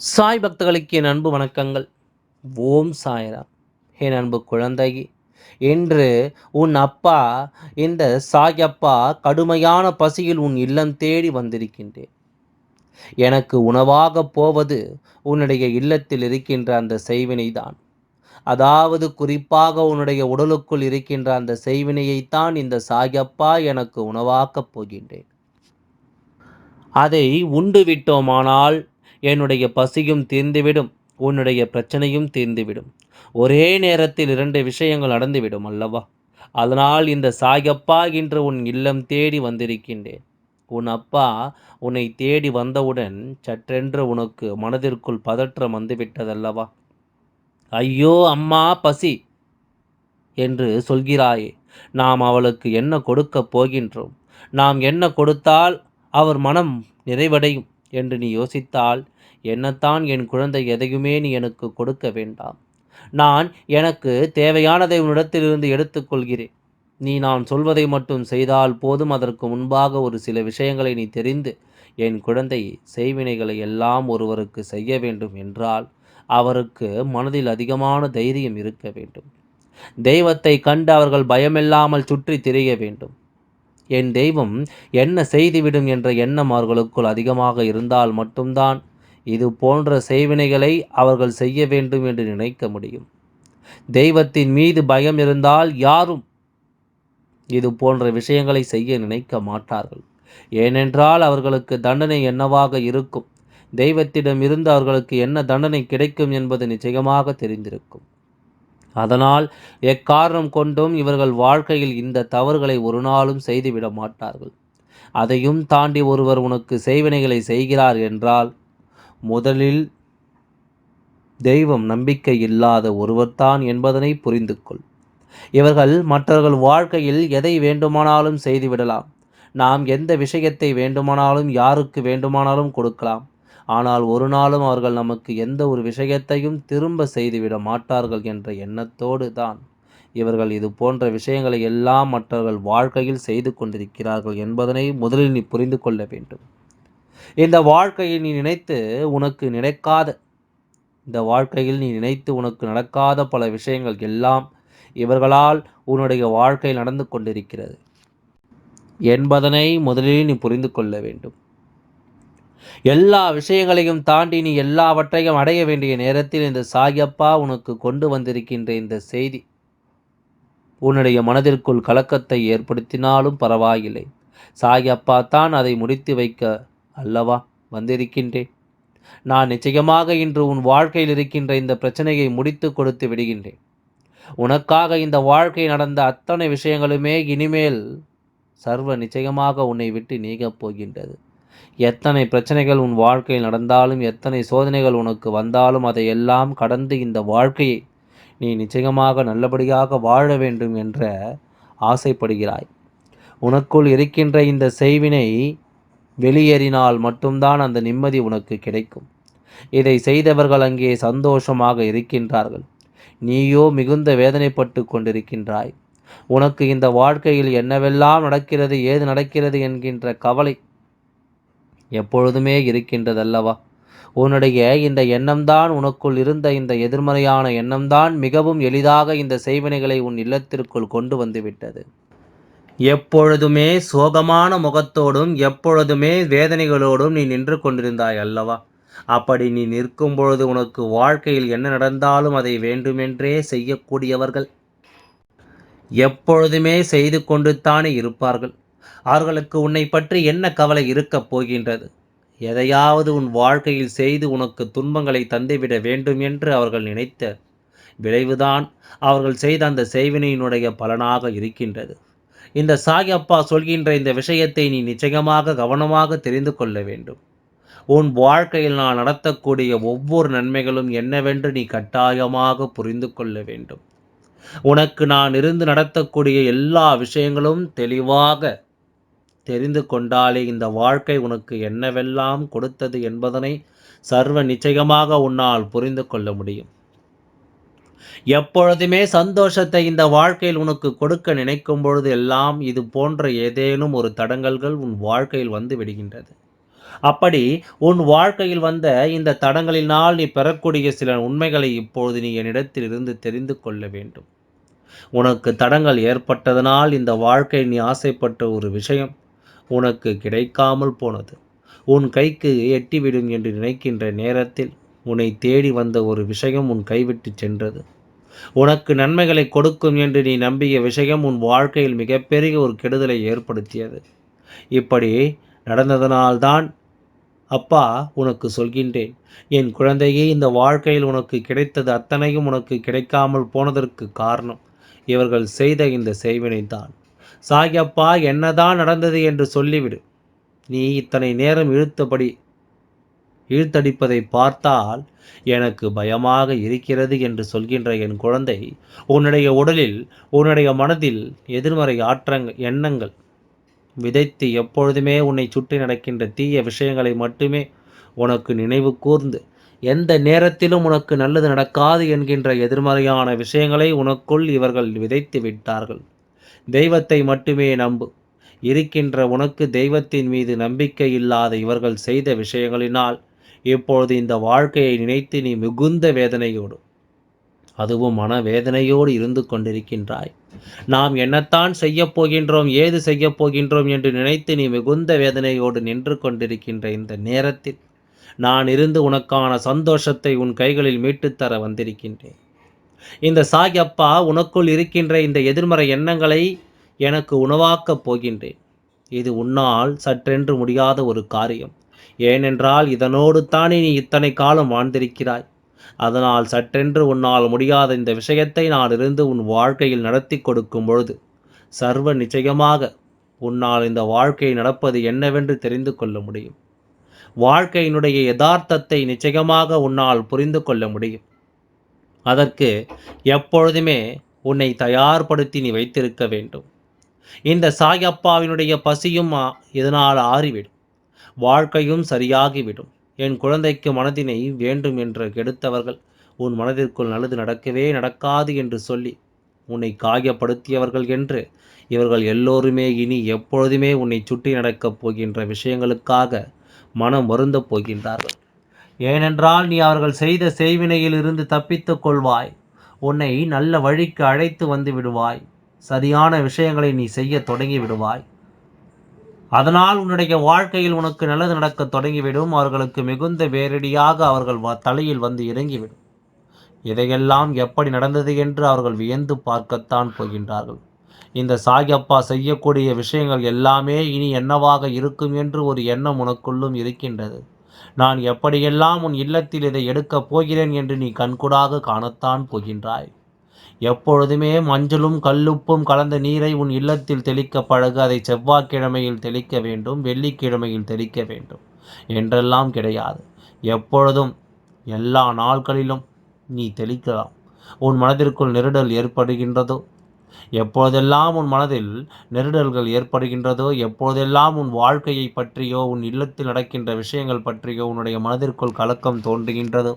சாய் பக்தர்களுக்கு என் அன்பு வணக்கங்கள். ஓம் சாய்ராம். என் அன்பு குழந்தை என்று உன் அப்பா இந்த சாயப்பா கடுமையான பசியில் உன் இல்லம் தேடி வந்திருக்கின்றேன். எனக்கு உணவாக போவது உன்னுடைய இல்லத்தில் இருக்கின்ற அந்த செய்வினை தான் அதாவது குறிப்பாக உன்னுடைய உடலுக்குள் இருக்கின்ற அந்த செய்வினையைத்தான் இந்த சாயப்பா எனக்கு உணவாக்கப் போகின்றேன். அதை உண்டு விட்டோமானால் என்னுடைய பசியும் தீர்ந்துவிடும் உன்னுடைய பிரச்சனையும் தீர்ந்துவிடும். ஒரே நேரத்தில் இரண்டு விஷயங்கள் நடந்துவிடும் அல்லவா? அதனால் இந்த சாயப்பா இன்று உன் இல்லம் தேடி வந்திருக்கின்றேன். உன் அப்பா உன்னை தேடி வந்தவுடன் சற்றென்று உனக்கு மனதிற்குள் பதற்றம் வந்துவிட்டதல்லவா? ஐயோ அம்மா பசி! என்று சொல்கிறாயே நாம் அவளுக்கு என்ன கொடுக்கப் போகின்றோம்? நாம் என்ன கொடுத்தால் அவர் மனம் நிறைவடையும் என்று நீ யோசித்தால் என்னத்தான் என் குழந்தை எதையுமே நீ எனக்கு கொடுக்க வேண்டாம். நான் எனக்கு தேவையானதை உன்னிடத்திலிருந்து எடுத்துக்கொள்கிறேன். நீ நான் சொல்வதை மட்டும் செய்தால் போதும். அதற்கு முன்பாக ஒரு சில விஷயங்களை நீ தெரிந்து என் குழந்தை செய்வினைகளை எல்லாம் ஒருவருக்கு செய்ய வேண்டும் என்றால் அவருக்கு மனதில் அதிகமான தைரியம் இருக்க வேண்டும். தெய்வத்தை கண்டு அவர்கள் பயமில்லாமல் சுற்றி திரிய வேண்டும். என் தெய்வம் என்ன செய்துவிடும் என்ற எண்ணம் அவர்களுக்குள் அதிகமாக இருந்தால் மட்டும்தான் இது போன்ற செய்வினைகளை அவர்கள் செய்ய வேண்டும் என்று நினைக்க முடியும். தெய்வத்தின் மீது பயம் இருந்தால் யாரும் இது போன்ற விஷயங்களை செய்ய நினைக்க மாட்டார்கள். ஏனென்றால் அவர்களுக்கு தண்டனை என்னவாக இருக்கும்? தெய்வத்திடம் இருந்து அவர்களுக்கு என்ன தண்டனை கிடைக்கும் என்பது நிச்சயமாக தெரிந்திருக்கும். அதனால் எக்காரணம் கொண்டும் இவர்கள் வாழ்க்கையில் இந்த தவறுகளை ஒரு நாளும் செய்துவிட மாட்டார்கள். அதையும் தாண்டி ஒருவர் உனக்கு செய்வினைகளை செய்கிறார் என்றால் முதலில் தெய்வம் நம்பிக்கை இல்லாத ஒருவர்தான் என்பதனை புரிந்து கொள் இவர்கள் மற்றவர்கள் வாழ்க்கையில் எதை வேண்டுமானாலும் செய்துவிடலாம். நாம் எந்த விஷயத்தை வேண்டுமானாலும் யாருக்கு வேண்டுமானாலும் கொடுக்கலாம். ஆனால் ஒரு நாளும் அவர்கள் நமக்கு எந்த ஒரு விஷயத்தையும் திரும்ப செய்துவிட மாட்டார்கள் என்ற எண்ணத்தோடு தான் இவர்கள் இது போன்ற விஷயங்களை எல்லாம் மற்றவர்கள் வாழ்க்கையில் செய்து கொண்டிருக்கிறார்கள் என்பதனை முதலில் நீ புரிந்து கொள்ள வேண்டும். இந்த வாழ்க்கையை நீ நினைத்து உனக்கு நினைக்காத இந்த வாழ்க்கையில் நீ நினைத்து உனக்கு நடக்காத பல விஷயங்கள் எல்லாம் இவர்களால் உன்னுடைய வாழ்க்கை நடந்து கொண்டிருக்கிறது. என்பதனை முதலில் நீ புரிந்து கொள்ள வேண்டும். எல்லா விஷயங்களையும் தாண்டி நீ எல்லாவற்றையும் அடைய வேண்டிய நேரத்தில் இந்த சாயப்பா உனக்கு கொண்டு வந்திருக்கின்ற இந்த செய்தி உன்னுடைய மனதிற்குள் கலக்கத்தை ஏற்படுத்தினாலும் பரவாயில்லை. சாயப்பா தான் அதை முடித்து வைக்க அல்லவா? வந்திருக்கின்றேன். நான் நிச்சயமாக இன்று உன் வாழ்க்கையில் இருக்கின்ற இந்த பிரச்சனையை முடித்து கொடுத்து விடுகின்றேன். உனக்காக இந்த வாழ்க்கை நடந்த அத்தனை விஷயங்களுமே இனிமேல் சர்வ நிச்சயமாக உன்னை விட்டு நீங்கப் போகின்றது. எத்தனை பிரச்சனைகள் உன் வாழ்க்கையில் நடந்தாலும் எத்தனை சோதனைகள் உனக்கு வந்தாலும் அதையெல்லாம் கடந்து இந்த வாழ்க்கையை நீ நிச்சயமாக நல்லபடியாக வாழ வேண்டும் என்ற ஆசைப்படுகிறாய். உனக்குள் இருக்கின்ற இந்த செய்வினை வெளியேறினால் மட்டும்தான் அந்த நிம்மதி உனக்கு கிடைக்கும். இதை செய்தவர்கள் அங்கே சந்தோஷமாக இருக்கின்றார்கள். நீயோ மிகுந்த வேதனைப்பட்டு கொண்டிருக்கின்றாய். உனக்கு இந்த வாழ்க்கையில் என்னவெல்லாம் நடக்கிறது ஏது நடக்கிறது என்கின்ற கவலை எப்பொழுதுமே இருக்கின்றதல்லவா? உன்னுடைய இந்த எண்ணம்தான் உனக்குள் இருந்த இந்த எதிர்மறையான எண்ணம்தான் மிகவும் எளிதாக இந்த செய்வினைகளை உன் இல்லத்திற்குள் கொண்டு வந்துவிட்டது எப்பொழுதுமே சோகமான முகத்தோடும் எப்பொழுதுமே வேதனைகளோடும் நீ நின்று கொண்டிருந்தாய் அல்லவா? அப்படி நீ நிற்கும் பொழுது உனக்கு வாழ்க்கையில் என்ன நடந்தாலும் அதை வேண்டுமென்றே செய்யக்கூடியவர்கள் எப்பொழுதுமே செய்து கொண்டு தானே இருப்பார்கள். அவர்களுக்கு உன்னை பற்றி என்ன கவலை இருக்கப் போகின்றது? எதையாவது உன் வாழ்க்கையில் செய்து உனக்கு துன்பங்களை தந்துவிட வேண்டும் என்று அவர்கள் நினைத்த விளைவுதான் அவர்கள் செய்த அந்த செய்வினையினுடைய பலனாக இருக்கின்றது. இந்த சாயப்பா சொல்கின்ற இந்த விஷயத்தை நீ நிச்சயமாக கவனமாக தெரிந்து கொள்ள வேண்டும். உன் வாழ்க்கையில் நான் நடத்தக்கூடிய ஒவ்வொரு நன்மைகளும் என்னவென்று நீ கட்டாயமாக புரிந்து கொள்ள வேண்டும். உனக்கு நான் இருந்து நடத்தக்கூடிய எல்லா விஷயங்களும் தெளிவாக தெரிந்து கொண்டாலே இந்த வாழ்க்கை உனக்கு என்னவெல்லாம் கொடுத்தது என்பதனை சர்வ நிச்சயமாக உன்னால் புரிந்து கொள்ள முடியும். எப்பொழுதுமே சந்தோஷத்தை இந்த வாழ்க்கையில் உனக்கு கொடுக்க நினைக்கும் பொழுது எல்லாம் இது போன்ற ஏதேனும் ஒரு தடங்கல்கள் உன் வாழ்க்கையில் வந்து விடுகின்றது. அப்படி உன் வாழ்க்கையில் வந்த இந்த தடங்களினால் நீ பெறக்கூடிய சில உண்மைகளை இப்பொழுது நீ என்னிடத்தில் இருந்து தெரிந்து கொள்ள வேண்டும். உனக்கு தடங்கள் ஏற்பட்டதனால் இந்த வாழ்க்கை நீ ஆசைப்பட்ட ஒரு விஷயம் உனக்கு கிடைக்காமல் போனது. உன் கைக்கு எட்டிவிடும் என்று நினைக்கின்ற நேரத்தில் உன்னை தேடி வந்த ஒரு விஷயம் உன் கைவிட்டு சென்றது. உனக்கு நன்மைகளை கொடுக்கும் என்று நீ நம்பிய விஷயம் உன் வாழ்க்கையில் மிகப்பெரிய ஒரு கெடுதலை ஏற்படுத்தியது. இப்படி நடந்ததனால்தான் அப்பா உனக்கு சொல்கின்றேன் என் குழந்தையே இந்த வாழ்க்கையில் உனக்கு கிடைத்தது அத்தனையும் உனக்கு கிடைக்காமல் போனதற்கு காரணம் இவர்கள் செய்த இந்த செய்வினைத்தான் சாயப்பா என்னதான் நடந்தது என்று சொல்லிவிடு. நீ இத்தனை நேரம் இழுத்தபடி இழுத்தடிப்பதை பார்த்தால் எனக்கு பயமாக இருக்கிறது என்று சொல்கின்ற என் குழந்தை உன்னுடைய உடலில் உன்னுடைய மனதில் எதிர்மறை ஆற்றங் எண்ணங்கள் விதைத்து எப்பொழுதுமே உன்னை சுற்றி நடக்கின்ற தீய விஷயங்களை மட்டுமே உனக்கு நினைவு கூர்ந்து எந்த நேரத்திலும் உனக்கு நல்லது நடக்காது என்கின்ற எதிர்மறையான விஷயங்களை உனக்குள் இவர்கள் விதைத்து விட்டார்கள். தெய்வத்தை மட்டுமே நம்பு. இருக்கின்ற உனக்கு தெய்வத்தின் மீது நம்பிக்கை இல்லாத இவர்கள் செய்த விஷயங்களினால் இப்பொழுது இந்த வாழ்க்கையை நினைத்து நீ மிகுந்த வேதனையோடு அதுவும் மனவேதனையோடு இருந்து கொண்டிருக்கின்றாய். நாம் என்னத்தான் செய்யப் போகின்றோம் ஏது செய்யப் போகின்றோம் என்று நினைத்து நீ மிகுந்த வேதனையோடு நின்று கொண்டிருக்கின்ற இந்த நேரத்தில் நான் இருந்து உனக்கான சந்தோஷத்தை உன் கைகளில் மீட்டுத்தர வந்திருக்கின்றேன். இந்த சாயப்பா உனக்குள் இருக்கின்ற இந்த எதிர்மறை எண்ணங்களை எனக்கு உணவாக்கப் போகின்றேன். இது உன்னால் சற்றென்று முடியாத ஒரு காரியம். ஏனென்றால் இதனோடு தானே நீ இத்தனை காலம் வாழ்ந்திருக்கிறாய். அதனால் சற்றென்று உன்னால் முடியாத இந்த விஷயத்தை நான் இருந்து உன் வாழ்க்கையில் நடத்தி கொடுக்கும் பொழுது சர்வ நிச்சயமாக உன்னால் இந்த வாழ்க்கை நடப்பது என்னவென்று தெரிந்து கொள்ள முடியும். வாழ்க்கையினுடைய யதார்த்தத்தை நிச்சயமாக உன்னால் புரிந்து கொள்ள முடியும். அதற்கு எப்பொழுதுமே உன்னை தயார்படுத்தி நீ வைத்திருக்க வேண்டும். இந்த சாயப்பாவினுடைய பசியும் இதனால் ஆறிவிடும். வாழ்க்கையும் சரியாகிவிடும். என் குழந்தைக்கு மனதினை வேண்டும் என்று கெடுத்தவர்கள் உன் மனதிற்குள் நல்லது நடக்கவே நடக்காது என்று சொல்லி உன்னை காயப்படுத்தியவர்கள் என்று இவர்கள் எல்லோருமே இனி எப்பொழுதுமே உன்னை சுற்றி நடக்கப் போகின்ற விஷயங்களுக்காக மனம் வருந்தப் போகின்றார்கள். ஏனென்றால் நீ அவர்கள் செய்த செய்வினையில் இருந்து தப்பித்துக் கொள்வாய். உன்னை நல்ல வழிக்கு அழைத்து வந்து விடுவாய். சரியான விஷயங்களை நீ செய்ய தொடங்கி விடுவாய். அதனால் உன்னுடைய வாழ்க்கையில் உனக்கு நல்லது நடக்க தொடங்கிவிடும். அவர்களுக்கு மிகுந்த வேரடியாக அவர்கள் தலையில் வந்து இறங்கிவிடும். இதையெல்லாம் எப்படி நடந்தது என்று அவர்கள் வியந்து பார்க்கத்தான் போகின்றார்கள். இந்த சாயப்பா செய்யக்கூடிய விஷயங்கள் எல்லாமே இனி என்னவாக இருக்கும் என்று ஒரு எண்ணம் உனக்குள்ளும் இருக்கின்றது. நான் எப்படியெல்லாம் உன் இல்லத்தில் இதை எடுக்கப் போகிறேன் என்று நீ கண்கூடாக காணத்தான் போகின்றாய். எப்பொழுதுமே மஞ்சளும் கல்லுப்பும் கலந்த நீரை உன் இல்லத்தில் தெளிக்க பழகு அதை செவ்வாய்க்கிழமையில் தெளிக்க வேண்டும் வெள்ளிக்கிழமையில் தெளிக்க வேண்டும் என்றெல்லாம் கிடையாது. எப்பொழுதும் எல்லா நாட்களிலும் நீ தெளிக்கலாம். உன் மனதிற்குள் நெருடல் ஏற்படுகின்றதோ? எப்பொழுதெல்லாம் உன் மனதில் நெருடல்கள் ஏற்படுகின்றதோ? எப்பொழுதெல்லாம் உன் வாழ்க்கையை பற்றியோ உன் இல்லத்தில் நடக்கின்ற விஷயங்கள் பற்றியோ உன்னுடைய மனதிற்குள் கலக்கம் தோன்றுகின்றதோ?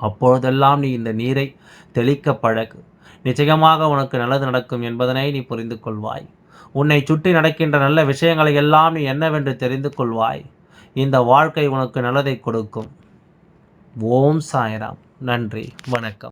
அப்பொழுதெல்லாம் நீ இந்த நீரை தெளிக்க பழகு. நிச்சயமாக உனக்கு நல்லது நடக்கும் என்பதனை நீ புரிந்து கொள்வாய். உன்னை சுற்றி நடக்கின்ற நல்ல விஷயங்களை எல்லாம் நீ என்னவென்று தெரிந்து கொள்வாய். இந்த வாழ்க்கை உனக்கு நல்லதை கொடுக்கும். ஓம் சாய்ராம். நன்றி. வணக்கம்.